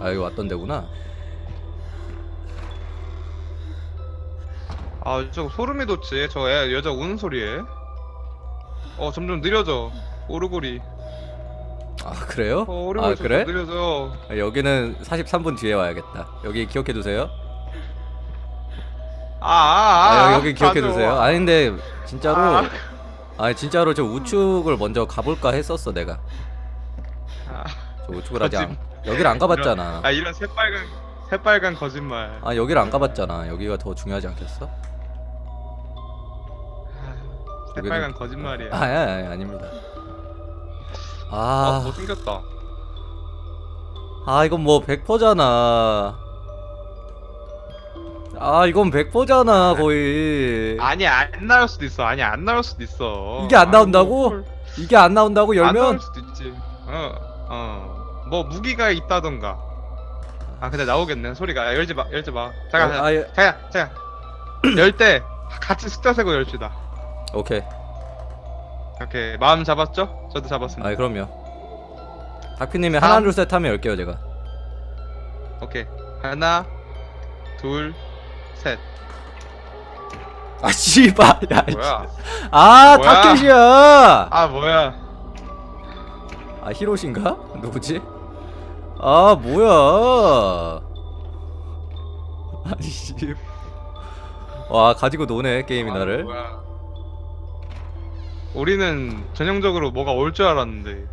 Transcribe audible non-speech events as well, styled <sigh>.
아 여기 왔던 데구나. 아 저거 소름이 돋지 저 애 여자 우는 소리에. 어 점점 느려져 오르골이. 아 그래요? 어 오르골이 아 점점 그래? 느려져. 아, 여기는 43분 뒤에 와야겠다. 여기 기억해두세요. 아아아 아, 여기, 여기 기억해두세요. 아니 근데 진짜로 아. 아니 진짜로 저 우측을 먼저 가볼까 했었어 내가 아, 저 우측을 아직 안, 여기를 안 가봤잖아. 아 이런 새빨간 새빨간 거짓말. 아 여기를 안 가봤잖아. 여기가 더 중요하지 않겠어? 아, 새빨간 거짓말이야. 아, 아니, 아니 아닙니다. 아, 아, 뭐 생겼다. 아 이건 뭐 100%잖아. 아 이건 100%잖아 거의. 아니 안 나올 수도 있어. 아니 안 나올 수도 있어. 이게 안 나온다고? 아, 뭐, 이게 안 나온다고 안 나올 열면 수도 있지. 어 어 뭐 무기가 있다던가. 아 근데 나오겠네. 소리가. 야, 열지 마 열지 마. 잠깐 아, 예. 잠깐 잠깐. 열 때 같이 숫자 세고 열지다. 오케이. 오케이. 마음 잡았죠? 저도 잡았습니다. 아 그럼요. 삼. 하나 둘셋 하면 열게요 제가. 오케이. 하나 둘 셋. 아 씨발. 야, 이 뭐야? 아 뭐야? 타켓이야. 아 뭐야 아 히로신가? <laughs> 누구지? 아 뭐야 <laughs> 아니 씨와 가지고 노네 게임이 아, 나를 뭐야. 우리는 전형적으로 뭐가 올 줄 알았는데